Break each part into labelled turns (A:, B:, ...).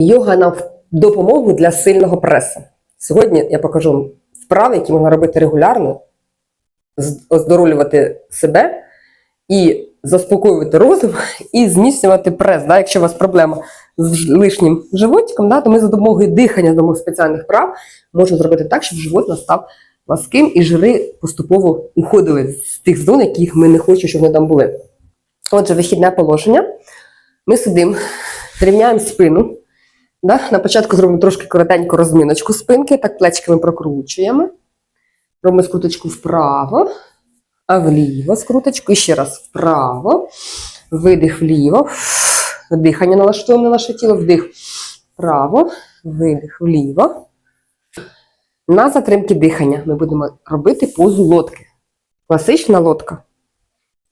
A: Йога нам в допомогу для сильного пресу. Сьогодні я покажу вправи, які можна робити регулярно, оздоровлювати себе і заспокоювати розум, і зміцнювати прес. Да? Якщо у вас проблема з лишнім животиком, да, то ми за допомогою дихання, допомогою спеціальних вправ можемо зробити так, щоб живот нас став пласким і жири поступово уходили з тих зон, яких ми не хочемо, щоб вони там були. Отже, вихідне положення. Ми сидимо, рівняємо спину. Да? На початку зробимо трошки коротеньку розминочку спинки, так плечками прокручуємо. Робимо скруточку вправо, а вліво скруточку. І ще раз вправо, видих вліво, дихання налаштуємо на наше тіло, вдих вправо, видих вліво. На затримки дихання ми будемо робити позу лодки. Класична лодка.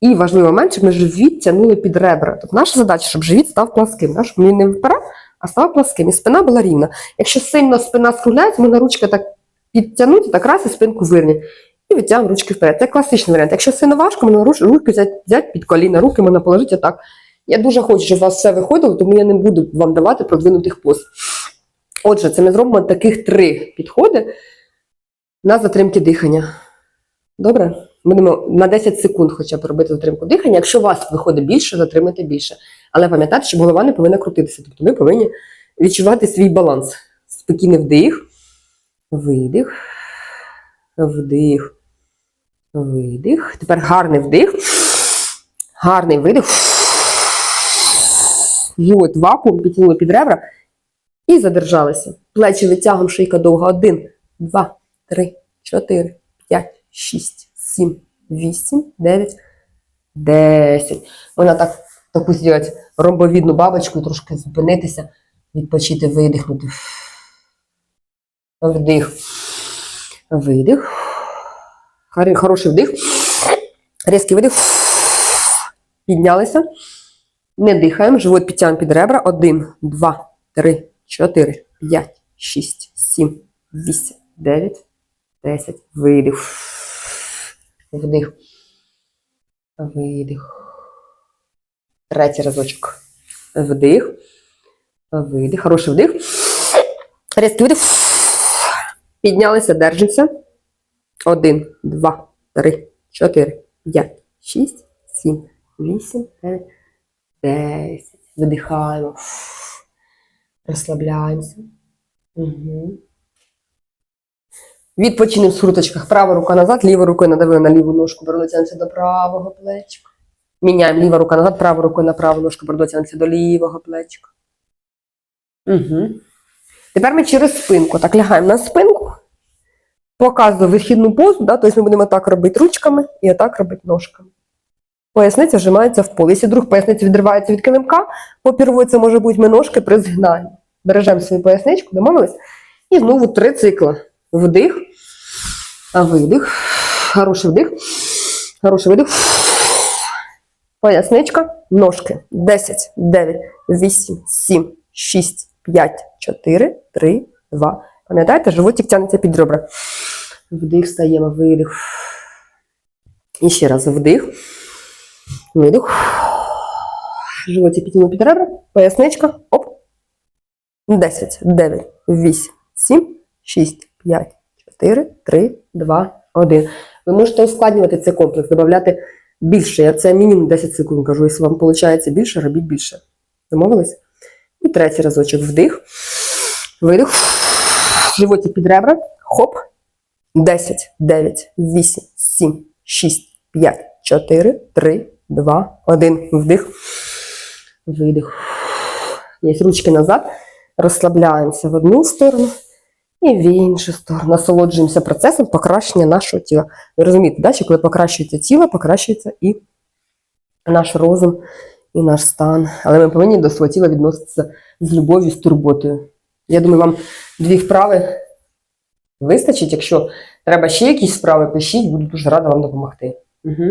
A: І важливий момент, щоб ми живіт тягнули під ребра. Тобто наша задача, щоб живіт став пласким, да? щоб він не вперед, а став пласким. І спина була рівна. Якщо сильно спина скругляється, можна ручки так підтягнути, так раз і спинку вирні. І витягнемо ручки вперед. Це класичний варіант. Якщо сильно важко, можна руки взяти, під коліна, руки можна положити отак. Я дуже хочу, щоб у вас все виходило, тому я не буду вам давати продвинутих поз. Отже, це ми зробимо таких три підходи на затримки дихання. Добре? Будемо на 10 секунд хоча б робити затримку дихання. Якщо у вас виходить більше, затримайте більше. Але пам'ятайте, що голова не повинна крутитися. Тобто ми повинні відчувати свій баланс. Спокійний вдих, видих, вдих, видих. Тепер гарний вдих, гарний видих. Живот вакуум, підтягнули під ребра і задержалися. Плечі витягом, шийка довга. Один, два, три, чотири, п'ять, шість, сім, вісім, дев'ять, десять. Можна так таку зробити ромбовідну бабочку, трошки зупинитися, відпочити, видихнути. Вдих. Видих. Хороший вдих. Різкий видих. Піднялися. Не дихаємо. Живот підтягнемо під ребра. Один, два, три, чотири, п'ять, шість, сім, вісім, дев'ять, десять. Видих. Вдих. Видих. Третій разочок. Вдих. Видих. Хороший вдих. Різкий видих. Піднялися, держимося. Один, два, три, чотири, п'ять, шість, сім, вісім, дев'ять, десять. Видихаємо. Розслабляємося. Угу. Відпочинемо в скруточках. Права рука назад, ліва рукою надавили на ліву ножку, беруть до правого плечка. Міняємо ліва рука назад, права рукою на праву ножку, беруть до лівого плечка. Угу. Тепер ми через спинку. Так лягаємо на спинку. Показую вихідну позу, да? тобто ми будемо так робити ручками і отак робити ножками. Поясниця вжимається в пол. Якщо вдруг поясниця відривається від килимка, попірвою це може бути ми ножки при згинанні. Бережемо свою поясничку, домовились? І знову три цикли. Вдих, видих. Хороший вдих. Хороший видих. Поясничка, ножки. 10, 9, 8, 7, 6, 5, 4, 3, 2. Пам'ятаєте, животик тягнеться під ребра. Вдих, стаємо, видих. І ще раз вдих. Видих. Животик підтягнув під ребра. Поясничка. Оп. 10, 9, 8, 7, 6, 5, 4, 3, 2, 1. Ви можете ускладнювати цей комплекс, додати більше. Я це мінімум 10 секунд кажу. Якщо вам виходить більше, робіть більше. Домовились? І третій разочок. Вдих. Видих. Животі під ребра. Хоп. 10, 9, 8, 7, 6, 5, 4, 3, 2, 1. Вдих. Видих. Є ручки назад. Розслабляємося в одну сторону і в іншу сторону. Насолоджуємося процесом покращення нашого тіла. Ви розумієте, да, що коли покращується тіло, покращується і наш розум, і наш стан. Але ми повинні до свого тіла відноситися з любов'ю, з турботою. Я думаю, вам дві вправи вистачить. Якщо треба ще якісь вправи, пишіть, буду дуже рада вам допомогти. Угу.